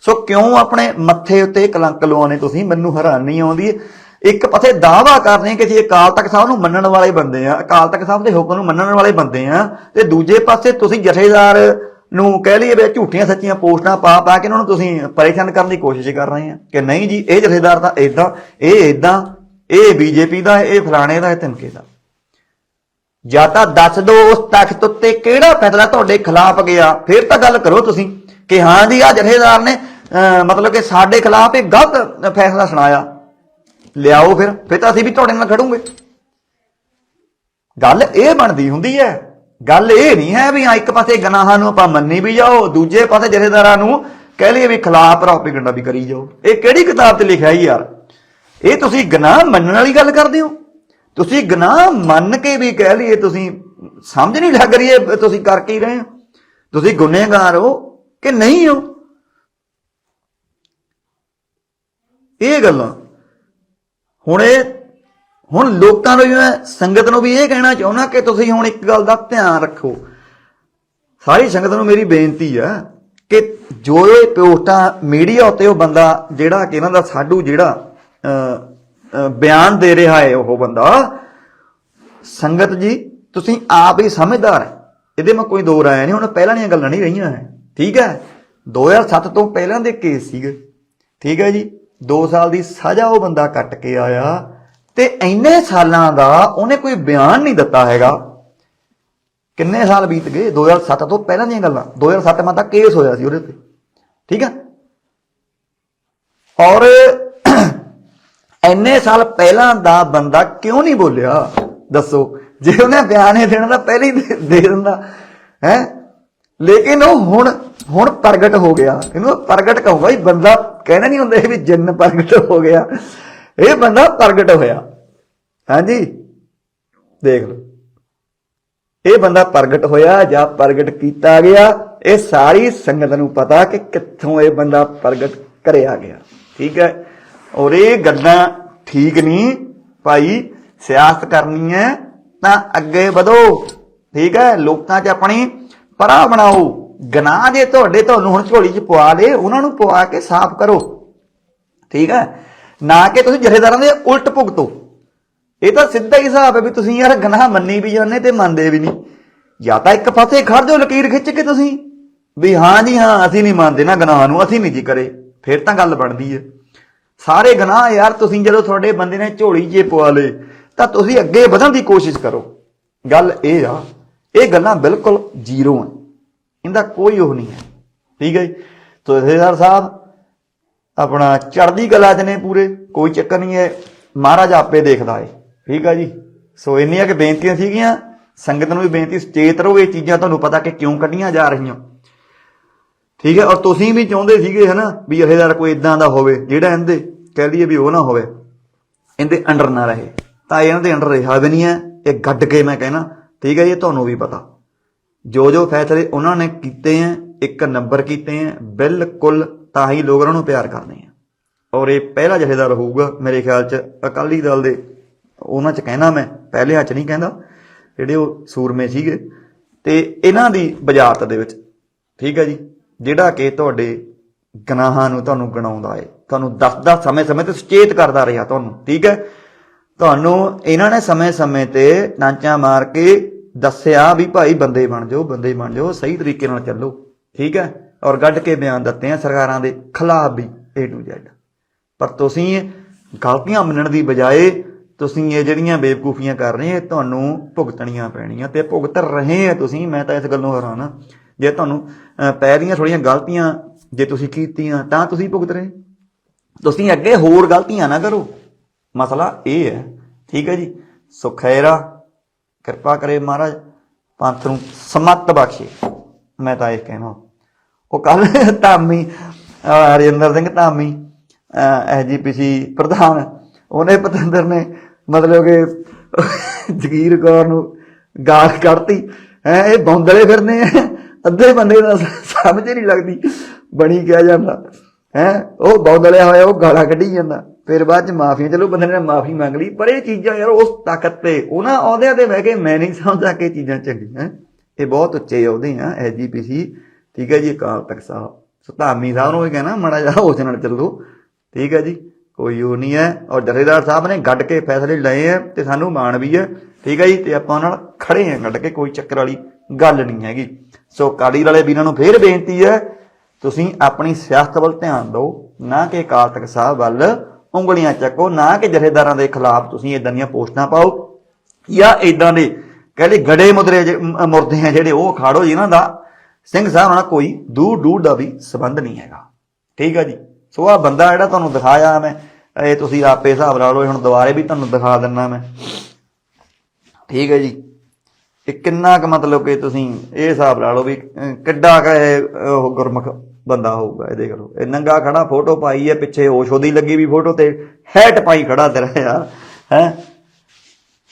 ਸੋ ਕਿਉਂ ਆਪਣੇ ਮੱਥੇ ਉੱਤੇ ਕਲੰਕ ਲਵਾਉਣੇ ਤੁਸੀਂ? ਮੈਨੂੰ ਹੈਰਾਨੀ ਆਉਂਦੀ ਹੈ ਇੱਕ ਪਾਸੇ ਦਾਵਾ ਕਰਨੇ ਕਿ ਅਸੀਂ ਅਕਾਲ ਤਖਤ ਸਾਹਿਬ ਨੂੰ ਮੰਨਣ ਵਾਲੇ ਬੰਦੇ ਆ ਅਕਾਲ ਤਖਤ ਸਾਹਿਬ ਦੇ ਹੁਕਮ ਨੂੰ ਮੰਨਣ ਵਾਲੇ ਬੰਦੇ ਆ ਤੇ ਦੂਜੇ ਪਾਸੇ ਤੁਸੀਂ ਜਥੇਦਾਰ ਨੂੰ ਕਹਿ ਲਈਏ ਵੀ ਝੂਠੀਆਂ ਸੱਚੀਆਂ ਪੋਸਟਾਂ ਪਾ ਪਾ ਕੇ ਉਹਨਾਂ ਨੂੰ ਤੁਸੀਂ ਪਰੇਸ਼ਾਨ ਕਰਨ ਦੀ ਕੋਸ਼ਿਸ਼ ਕਰ ਰਹੇ ਆ ਕਿ ਨਹੀਂ ਜੀ ਇਹ ਜਥੇਦਾਰ ਤਾਂ ਇਦਾਂ ਇਹ ਇਦਾਂ ਇਹ ਬੀਜੇਪੀ ਦਾ ਇਹ ਫਲਾਣੇ ਦਾ ਇਹ ਧਮਕੇ ਦਾ। ਜਾਂ ਤਾਂ ਦੱਸ ਦਿਓ ਉਸ ਤਖਤ ਉੱਤੇ ਕਿਹੜਾ ਫੈਸਲਾ ਤੁਹਾਡੇ ਖਿਲਾਫ ਗਿਆ ਫਿਰ ਤਾਂ ਗੱਲ ਕਰੋ ਤੁਸੀਂ ਕਿ ਹਾਂ ਜੀ ਆ ਜਥੇਦਾਰ ਨੇ ਅਹ, ਮਤਲਬ ਕਿ ਸਾਡੇ ਖਿਲਾਫ ਇਹ ਗਲਤ ਫੈਸਲਾ ਸੁਣਾਇਆ। ਲਿਆਓ ਫਿਰ ਫਿਰ ਤਾਂ ਅਸੀਂ ਵੀ ਤੁਹਾਡੇ ਨਾਲ ਖੜੂਗੇ। ਗੱਲ ਇਹ ਬਣਦੀ ਹੁੰਦੀ ਹੈ, ਗੱਲ ਇਹ ਨਹੀਂ ਹੈ ਵੀ ਹਾਂ, ਇੱਕ ਪਾਸੇ ਗਨਾਹਾਂ ਨੂੰ ਆਪਾਂ ਮੰਨੀ ਵੀ ਜਾਓ, ਦੂਜੇ ਪਾਸੇ ਜਥੇਦਾਰਾਂ ਨੂੰ ਕਹਿ ਲਈਏ ਵੀ ਖਿਲਾਫ ਪ੍ਰੋਪਗੈਂਡਾ ਵੀ ਕਰੀ ਜਾਓ। ਇਹ ਕਿਹੜੀ ਕਿਤਾਬ ਤੇ ਲਿਖਿਆ ਹੀ ਯਾਰ? ਇਹ ਤੁਸੀਂ ਗਨਾਹ ਮੰਨਣ ਵਾਲੀ ਗੱਲ ਕਰਦੇ ਹੋ? ਤੁਸੀਂ ਗਨਾਹ ਮੰਨ ਕੇ ਵੀ ਕਹਿ ਲਈਏ ਤੁਸੀਂ ਸਮਝ ਨਹੀਂ ਲੱਗ ਰਹੀ ਇਹ ਤੁਸੀਂ ਕਰ ਕੀ ਰਹੇ ਹੋ? ਤੁਸੀਂ ਗੁਨੇਗਾਰ ਹੋ ਕਿ ਨਹੀਂ ਹੋ? ਇਹ ਗੱਲਾਂ ਹੁਣ ਇਹ, ਹੁਣ ਲੋਕਾਂ ਨੂੰ ਵੀ ਮੈਂ ਸੰਗਤ ਨੂੰ ਵੀ ਇਹ ਕਹਿਣਾ ਚਾਹੁੰਦਾ ਕਿ ਤੁਸੀਂ ਹੁਣ ਇੱਕ ਗੱਲ ਦਾ ਧਿਆਨ ਰੱਖੋ। ਸਾਰੀ ਸੰਗਤ ਨੂੰ ਮੇਰੀ ਬੇਨਤੀ ਆ ਕਿ ਜੋ ਇਹ ਪੋਸਟਾਂ ਮੀਡੀਆ ਉੱਤੇ ਉਹ ਬੰਦਾ ਜਿਹੜਾ ਕਿ ਇਹਨਾਂ ਦਾ ਸਾਡੂ ਜਿਹੜਾ ਬਿਆਨ ਦੇ ਰਿਹਾ ਹੈ ਉਹ ਬੰਦਾ, ਸੰਗਤ ਜੀ, ਤੁਸੀਂ ਆਪ ਹੀ ਸਮਝਦਾਰ ਹੈ। ਇਹਦੇ ਮੈਂ ਕੋਈ ਦੋ ਰਾਇ ਨਹੀਂ, ਹੁਣ ਪਹਿਲਾਂ ਦੀਆਂ ਗੱਲਾਂ ਨਹੀਂ ਰਹੀਆਂ ਹੈ। ਠੀਕ ਹੈ? 2007 ਤੋਂ ਪਹਿਲਾਂ ਦੇ ਕੇਸ ਸੀਗੇ। ਠੀਕ ਹੈ ਜੀ? 2 ਸਾਲ ਦੀ ਸਜ਼ਾ ਉਹ ਬੰਦਾ ਕੱਟ ਕੇ ਆਇਆ ਤੇ ਇੰਨੇ ਸਾਲਾਂ ਦਾ ਉਹਨੇ ਕੋਈ ਬਿਆਨ ਨਹੀਂ ਦਿੱਤਾ ਹੈਗਾ। ਕਿੰਨੇ ਸਾਲ ਬੀਤ ਗਏ? 2007 ਤੋਂ ਪਹਿਲਾਂ ਦੀਆਂ ਗੱਲਾਂ। 2007 ਮਾ ਤਾਂ ਕੇਸ ਹੋਇਆ ਸੀ ਉਹਦੇ ਤੇ ਠੀਕ ਹੈ ਔਰ ਇੰਨੇ ਸਾਲ ਪਹਿਲਾਂ ਦਾ ਬੰਦਾ ਕਿਉਂ ਨਹੀਂ ਬੋਲਿਆ? ਦੱਸੋ। ਜੇ ਉਹਨੇ ਬਿਆਨ ਹੀ ਦੇਣਾ ਤਾਂ ਪਹਿਲਾਂ ਹੀ ਦੇ ਦੇ ਦਿੰਦਾ। ਹੈ? ਲੇਕਿਨ ਉਹ ਹੁਣ ਹੁਣ ਪ੍ਰਗਟ ਹੋ ਗਿਆ। ਇਹਨੂੰ ਪ੍ਰਗਟ ਕਹੂੰਗਾ ਵੀ ਬੰਦਾ ਕਹਿਣਾ ਨਹੀਂ ਹੁੰਦਾ ਵੀ ਜਿੰਨ ਪ੍ਰਗਟ ਹੋ ਗਿਆ। ਇਹ ਬੰਦਾ ਪ੍ਰਗਟ ਹੋਇਆ। ਹਾਂਜੀ? ਦੇਖ ਲਓ। ਇਹ ਬੰਦਾ ਪ੍ਰਗਟ ਹੋਇਆ ਜਾਂ ਪ੍ਰਗਟ ਕੀਤਾ ਗਿਆ, ਇਹ ਸਾਰੀ ਸੰਗਤ ਨੂੰ ਪਤਾ ਕਿ ਕਿੱਥੋਂ ਇਹ ਬੰਦਾ ਪ੍ਰਗਟ ਕਰਿਆ ਗਿਆ। ਠੀਕ ਹੈ? ਔਰ ਇਹ ਗੱਲਾਂ ਠੀਕ ਨਹੀਂ ਭਾਈ ਸਿਆਸਤ ਕਰਨੀ ਹੈ ਤਾਂ ਅੱਗੇ ਵਧੋ। ਠੀਕ ਹੈ? ਲੋਕਾਂ 'ਚ ਆਪਣੀ ਪਰਾ ਬਣਾਓ। ਗਨਾਹ ਜੇ ਤੁਹਾਡੇ ਤੁਹਾਨੂੰ ਹੁਣ ਝੋਲੀ 'ਚ ਪਵਾ ਲੇ ਉਹਨਾਂ ਨੂੰ ਪਵਾ ਕੇ ਸਾਫ਼ ਕਰੋ। ਠੀਕ ਹੈ? ਨਾ ਕਿ ਤੁਸੀਂ ਜਥੇਦਾਰਾਂ ਦੇ ਉਲਟ ਭੁਗਤੋ। ਇਹ ਤਾਂ ਸਿੱਧਾ ਹੀ ਹਿਸਾਬ ਹੈ ਵੀ ਤੁਸੀਂ ਯਾਰ ਗਨਾਹ ਮੰਨੀ ਵੀ ਜਾਂਦੇ ਤੇ ਮੰਨਦੇ ਵੀ ਨਹੀਂ। ਜਾਂ ਤਾਂ ਇੱਕ ਪਾਸੇ ਖੜ ਜਾਓ ਲਕੀਰ ਖਿੱਚ ਕੇ ਤੁਸੀਂ। ਵੀ ਹਾਂ ਜੀ, ਹਾਂ, ਅਸੀਂ ਨਹੀਂ ਮੰਨਦੇ ਨਾ ਗਨਾਹ ਨੂੰ, ਅਸੀਂ ਨਹੀਂ ਜੀ ਕਰੇ। ਫਿਰ ਤਾਂ ਗੱਲ ਬਣਦੀ ਹੈ। ਸਾਰੇ ਗਨਾਹ ਯਾਰ, ਤੁਸੀਂ ਜਦੋਂ ਤੁਹਾਡੇ ਬੰਦੇ ਨੇ ਝੋਲੀ 'ਚ ਪਵਾ ਲੇ ਤਾਂ ਤੁਸੀਂ ਅੱਗੇ ਵਧਣ ਦੀ ਕੋਸ਼ਿਸ਼ ਕਰੋ। ਗੱਲ ਇਹ ਆ ਇਹ ਗੱਲਾਂ ਬਿਲਕੁਲ ਜ਼ੀਰੋ ਹੈ ਇਹਦਾ ਕੋਈ ਉਹ ਨਹੀਂ ਹੈ। ਠੀਕ ਹੈ ਜੀ? ਜਥੇਦਾਰ ਸਾਹਿਬ, ਆਪਣਾ ਚੜ੍ਹਦੀ ਕਲਾ 'ਚ ਨੇ ਪੂਰੇ, ਕੋਈ ਚੱਕਰ ਨਹੀਂ ਹੈ। ਮਹਾਰਾਜ ਆਪੇ ਦੇਖਦਾ ਏ ਠੀਕ ਆ ਜੀ? ਸੋ ਇੰਨੀਆਂ ਕਿ ਬੇਨਤੀਆਂ ਸੀਗੀਆਂ। ਸੰਗਤ ਨੂੰ ਵੀ ਬੇਨਤੀ, ਸੁਚੇਤ ਰਹੋ, ਇਹ ਚੀਜ਼ਾਂ ਤੁਹਾਨੂੰ ਪਤਾ ਕਿ ਕਿਉਂ ਕੱਢੀਆਂ ਜਾ ਰਹੀਆਂ। ਠੀਕ ਹੈ? ਔਰ ਤੁਸੀਂ ਵੀ ਚਾਹੁੰਦੇ ਸੀਗੇ ਹਨਾ ਵੀ ਜਥੇਦਾਰ ਕੋਈ ਇਦਾਂ ਦਾ ਹੋਵੇ, ਜਿਹੜਾ ਇਹਦੇ, ਕਹਿ ਲਈਏ ਵੀ ਉਹ ਨਾ ਹੋਵੇ। ਇਹਦੇ ਅੰਡਰ ਨਾ ਰਹੇ। ਤਾਂ ਇਹਨਾਂ ਦੇ ਅੰਡਰ ਰਿਹਾ ਵੀ ਨਹੀਂ ਹੈ। ਇਹ ਗੱਡ ਕੇ ਮੈਂ ਕਹਿਣਾ ਠੀਕ ਹੈ ਜੀ, ਤੁਹਾਨੂੰ ਵੀ ਪਤਾ। ਜੋ ਜੋ ਫੈਸਲੇ ਉਹਨਾਂ ਨੇ ਕੀਤੇ ਆ ਇੱਕ ਨੰਬਰ ਕੀਤੇ ਆ ਬਿਲਕੁਲ ਤਾਂ ਹੀ ਲੋਕ ਉਹਨਾਂ ਨੂੰ ਪਿਆਰ ਕਰਦੇ ਆ ਔਰ ਇਹ ਪਹਿਲਾ ਜਥੇਦਾਰ ਹੋਊਗਾ ਮੇਰੇ ਖਿਆਲ ਚ ਅਕਾਲੀ ਦਲ ਦੇ ਉਹਨਾਂ ਚ ਕਹਿਣਾ ਮੈਂ ਪਹਿਲਿਆਂ ਚ ਨਹੀਂ ਕਹਿੰਦਾ ਜਿਹੜੇ ਉਹ ਸੂਰਮੇ ਸੀਗੇ। ਤੇ ਇਹਨਾਂ ਦੀ ਬਜਾਰਤ ਦੇ ਵਿੱਚ ਠੀਕ ਹੈ ਜੀ ਜਿਹੜਾ ਕਿ ਤੁਹਾਡੇ ਗਨਾਹਾਂ ਨੂੰ ਤੁਹਾਨੂੰ ਗਣਾਉਂਦਾ ਏ ਤੁਹਾਨੂੰ ਦੱਸਦਾ ਸਮੇਂ-ਸਮੇਂ ਤੇ ਸੁਚੇਤ ਕਰਦਾ ਰਿਹਾ ਤੁਹਾਨੂੰ ਠੀਕ ਹੈ। ਤੁਹਾਨੂੰ ਇਹਨਾਂ ਨੇ ਸਮੇਂ-ਸਮੇਂ ਤੇ ਟਾਂਚਾ ਮਾਰ ਕੇ ਦੱਸਿਆ ਵੀ ਭਾਈ ਬੰਦੇ ਬਣ ਜਾਓ, ਬੰਦੇ ਬਣ ਜਾਓ, ਸਹੀ ਤਰੀਕੇ ਨਾਲ ਚੱਲੋ। ਠੀਕ ਹੈ? ਔਰ ਗੱਡ ਕੇ ਬਿਆਨ ਦਿੱਤੇ ਆ ਸਰਕਾਰਾਂ ਦੇ ਖਿਲਾਫ ਵੀ, A to Z ਪਰ ਤੁਸੀਂ ਗਲਤੀਆਂ ਮੰਨਣ ਦੀ ਬਜਾਏ ਤੁਸੀਂ ਇਹ ਜਿਹੜੀਆਂ ਬੇਵਕੂਫੀਆਂ ਕਰ ਰਹੇ ਹੋ, ਤੁਹਾਨੂੰ ਭੁਗਤਣੀਆਂ ਪੈਣੀਆਂ ਤੇ ਭੁਗਤ ਰਹੇ ਆ ਤੁਸੀਂ। ਮੈਂ ਤਾਂ ਇਸ ਗੱਲੋਂ ਹੈਰਾਨ ਆ ਜੇ ਤੁਹਾਨੂੰ ਪੈ ਦੀਆਂ ਥੋੜੀਆਂ ਗਲਤੀਆਂ, ਜੇ ਤੁਸੀਂ ਕੀਤੀਆਂ ਤਾਂ ਤੁਸੀਂ ਭੁਗਤ ਰਹੇ। ਤੁਸੀਂ ਅੱਗੇ ਹੋਰ ਗਲਤੀਆਂ ਨਾ ਕਰੋ। ਮਸਲਾ ਇਹ ਹੈ। ਠੀਕ ਹੈ ਜੀ। ਸੋ ਖੈਰਾ, ਕਿਰਪਾ ਕਰੇ ਮਹਾਰਾਜ, ਪੰਥ ਨੂੰ ਸਮਤ ਬਖਸ਼ੇ। ਮੈਂ ਤਾਂ ਇਹ ਕਹਿਣਾ। ਉਹ ਕੱਲ ਧਾਮੀ, ਅਹ ਹਰਿੰਦਰ ਸਿੰਘ ਧਾਮੀ ਐਜੀਪੀਸੀ ਪ੍ਰਧਾਨ, ਉਹਨੇ ਪਤੰਦਰ ਨੇ ਮਤਲਬ ਕਿ ਜਗੀਰ ਕੌਰ ਨੂੰ ਗਾਲ ਕੱਢਤੀ। ਹੈ, ਇਹ ਬੌਂਦਲੇ ਫਿਰਨੇ ਅੱਧੇ ਬੰਦੇ ਦਾ ਸਮਝ ਹੀ ਨਹੀਂ ਲੱਗਦੀ। ਬਣੀ ਕਿਹਾ ਜਾਂਦਾ। ਹੈ, ਉਹ ਬੌਂਦਲਿਆ ਹੋਇਆ, ਉਹ ਗਾਲਾਂ ਕੱਢੀ ਜਾਂਦਾ। ਫਿਰ ਬਾਅਦ ਚ ਮਾਫੀ ਚਲੋ ਬੰਦੇ ਨੇ ਮਾਫੀ ਮੰਗ ਲਈ, ਪਰ ਇਹ ਚੀਜ਼ਾਂ ਯਾਰ ਉਸ ਤਾਕਤ ਤੇ, ਉਹਨਾਂ ਅਹੁਦਿਆਂ ਤੇ ਬਹਿ ਕੇ ਮੈਂ ਨਹੀਂ ਸਮਝਦਾ ਕਿ ਇਹ ਚੀਜ਼ਾਂ ਚੰਗੀਆਂ ਇਹ ਬਹੁਤ ਉੱਚੇ ਅਹੁਦੇ ਆ ਐਜੀਪੀਸੀ ਠੀਕ ਹੈ ਜੀ, ਅਕਾਲ ਤਖਤ ਸਾਹਿਬ ਸੁਧਾਮੀ ਸਾਹਿਬ ਨੂੰ ਵੀ ਕਹਿਣਾ, ਮੜਾ ਜਾ ਉਸ ਨਾਲ ਚੱਲੋ, ਠੀਕ ਹੈ ਜੀ, ਕੋਈ ਉਹ ਨਹੀਂ ਹੈ ਔਰ ਜਥੇਦਾਰ ਸਾਹਿਬ ਨੇ ਗੱਡ ਕੇ ਫੈਸਲੇ ਲਏ ਆ ਤੇ ਸਾਨੂੰ ਮਾਣ ਵੀ ਹੈ ਠੀਕ ਹੈ ਜੀ, ਤੇ ਆਪਾਂ ਨਾਲ ਖੜੇ ਆ ਗੱਡ ਕੇ, ਕੋਈ ਚੱਕਰ ਵਾਲੀ ਗੱਲ ਨਹੀਂ ਹੈਗੀ। ਸੋ ਕਾਲੀ ਵਾਲੇ ਵੀਰਾਂ ਨੂੰ ਫੇਰ ਬੇਨਤੀ ਹੈ ਤੁਸੀਂ ਆਪਣੀ ਸਿਆਸਤ ਵੱਲ ਧਿਆਨ ਦਿਓ, ਨਾ ਕਿ ਅਕਾਲ ਤਖਤ ਸਾਹਿਬ ਵੱਲ ਉਂਗਲੀਆਂ ਚੱਕੋ, ਨਾ ਕਿ ਜਥੇਦਾਰਾਂ ਦੇ ਖਿਲਾਫ ਤੁਸੀਂ ਇਦਾਂ ਦੀਆਂ ਪੋਸਟਾਂ ਪਾਓ, ਜਾਂ ਇਦਾਂ ਦੇ ਕਹਿੰਦੇ ਗੜੇ ਮੁਦਰੇ ਜੇ- ਮੁਰਦੇ ਆ ਜਿਹੜੇ ਉਹ ਖਾੜੋ ਜਿਨ੍ਹਾਂ ਦਾ ਸਿੰਘ ਸਾਹਿਬ ਨਾਲ ਕੋਈ ਦੂਰ ਦੂਰ ਦਾ ਵੀ ਸੰਬੰਧ ਨਹੀਂ ਹੈਗਾ। ਠੀਕ ਆ ਜੀ? ਸੋ ਆ ਬੰਦਾ ਜਿਹੜਾ ਤੁਹਾਨੂੰ ਦਿਖਾਇਆ ਮੈਂ, ਇਹ ਤੁਸੀਂ ਆਪੇ ਹਿਸਾਬ ਲਾ ਲਓ ਹੁਣ ਦੁਬਾਰੇ ਵੀ ਤੁਹਾਨੂੰ ਦਿਖਾ ਦਿੰਨਾ ਮੈਂ। ਠੀਕ ਹੈ ਜੀ? ਇਹ ਕਿੰਨਾ ਕੁ ਮਤਲਬ ਕਿ ਤੁਸੀਂ ਇਹ ਹਿਸਾਬ ਲਾ ਲਓ ਵੀ ਅਹ, ਕਿੱਡਾ ਕੁ ਇਹ ਉਹ ਗੁਰਮੁਖ ਬੰਦਾ ਹੋਊਗਾ ਇਹਦੇ ਕਰੋ ਇਹ ਨੰਗਾ ਖੜਾ ਫੋਟੋ ਪਾਈ ਹੈ ਪਿੱਛੇ ਓਸ਼ੋ ਦੀ ਲੱਗੀ ਵੀ ਫੋਟੋ ਤੇ ਹੈਟ ਪਾਈ ਖੜਾ ਤੇਰਾ ਯਾਰ ਹੈ?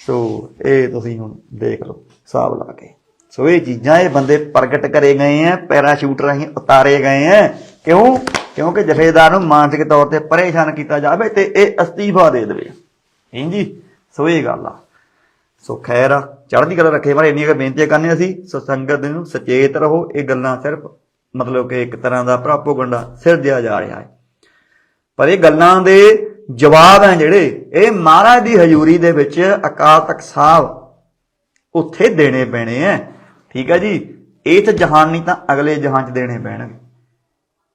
ਸੋ ਇਹ ਤੁਸੀਂ ਹੁਣ ਦੇਖ ਲਓ ਹਿਸਾਬ ਲਾ ਕੇ। ਸੋ ਇਹ ਚੀਜ਼ਾਂ ਇਹ ਬੰਦੇ ਪ੍ਰਗਟ ਕਰੇ ਗਏ ਆ ਪੈਰਾਸ਼ੂਟ ਰਾਹੀਂ ਉਤਾਰੇ ਗਏ ਆ ਕਿਉਂ? ਕਿਉਂਕਿ ਜਥੇਦਾਰ ਨੂੰ ਮਾਨਸਿਕ ਤੌਰ ਤੇ ਪਰੇਸ਼ਾਨ ਕੀਤਾ ਜਾਵੇ ਤੇ ਇਹ ਅਸਤੀਫਾ ਦੇ ਦੇਵੇ। ਇੰਜੀ ਸੋ ਇਹ ਗੱਲ ਆ। ਸੋ ਖੈਰ ਆ, ਚੜ੍ਹਦੀ ਕਲਾ ਰੱਖੇ ਮਾਰੇ, ਇੰਨੀਆਂ ਬੇਨਤੀਆਂ ਕਰਨੀਆਂ ਸੀ। ਸੋ ਸੰਗਤ ਨੂੰ ਸੁਚੇਤ ਰਹੋ, ਇਹ ਗੱਲਾਂ ਸਿਰਫ ਮਤਲਬ ਕਿ ਇੱਕ ਤਰ੍ਹਾਂ ਦਾ ਪ੍ਰਾਪੋਗੰਡਾ ਸਿਰ ਦਿਆ ਜਾ ਰਿਹਾ ਹੈ। ਪਰ ਇਹ ਗੱਲਾਂ ਦੇ ਜਵਾਬ ਹੈ ਜਿਹੜੇ, ਇਹ ਮਹਾਰਾਜ ਦੀ ਹਜ਼ੂਰੀ ਦੇ ਵਿੱਚ ਅਕਾਲ ਤਖਤ ਸਾਹਿਬ ਉੱਥੇ ਦੇਣੇ ਪੈਣੇ ਆ ਠੀਕ ਹੈ ਜੀ? ਇਹ ਇਸ ਜਹਾਨ ਨਹੀਂ ਤਾਂ ਅਗਲੇ ਜਹਾਨ 'ਚ ਦੇਣੇ ਪੈਣਗੇ।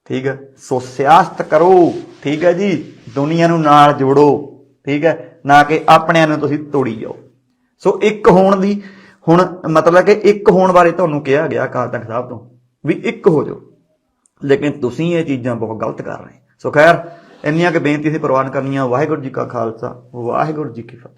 ਠੀਕ ਹੈ ਸੋ ਸਿਆਸਤ ਕਰੋ। ਠੀਕ ਹੈ ਜੀ? ਦੁਨੀਆ ਨੂੰ ਨਾਲ ਜੋੜੋ। ਠੀਕ ਹੈ ਨਾ ਕਿ ਆਪਣਿਆਂ ਨੂੰ ਤੁਸੀਂ ਤੋੜੀ ਜਾਓ। ਸੋ ਇੱਕ ਹੋਣ ਦੀ, ਹੁਣ ਮਤਲਬ ਕਿ ਇੱਕ ਹੋਣ ਬਾਰੇ ਤੁਹਾਨੂੰ ਕਿਹਾ ਗਿਆ ਅਕਾਲ ਤਖਤ ਸਾਹਿਬ ਤੋਂ ਵੀ ਇੱਕ ਹੋ ਜਾਓ। ਲੇਕਿਨ ਤੁਸੀਂ ਇਹ ਚੀਜ਼ਾਂ ਬਹੁਤ ਗਲਤ ਕਰ ਰਹੇ ਸੋ ਖੈਰ, ਇੰਨੀਆਂ ਕਿ ਬੇਨਤੀ ਸੀ ਪ੍ਰਵਾਨ ਕਰਨੀਆਂ। ਵਾਹਿਗੁਰੂ ਜੀ ਕਾ ਖਾਲਸਾ, ਵਾਹਿਗੁਰੂ ਜੀ ਕੀ ਫਤਿਹ।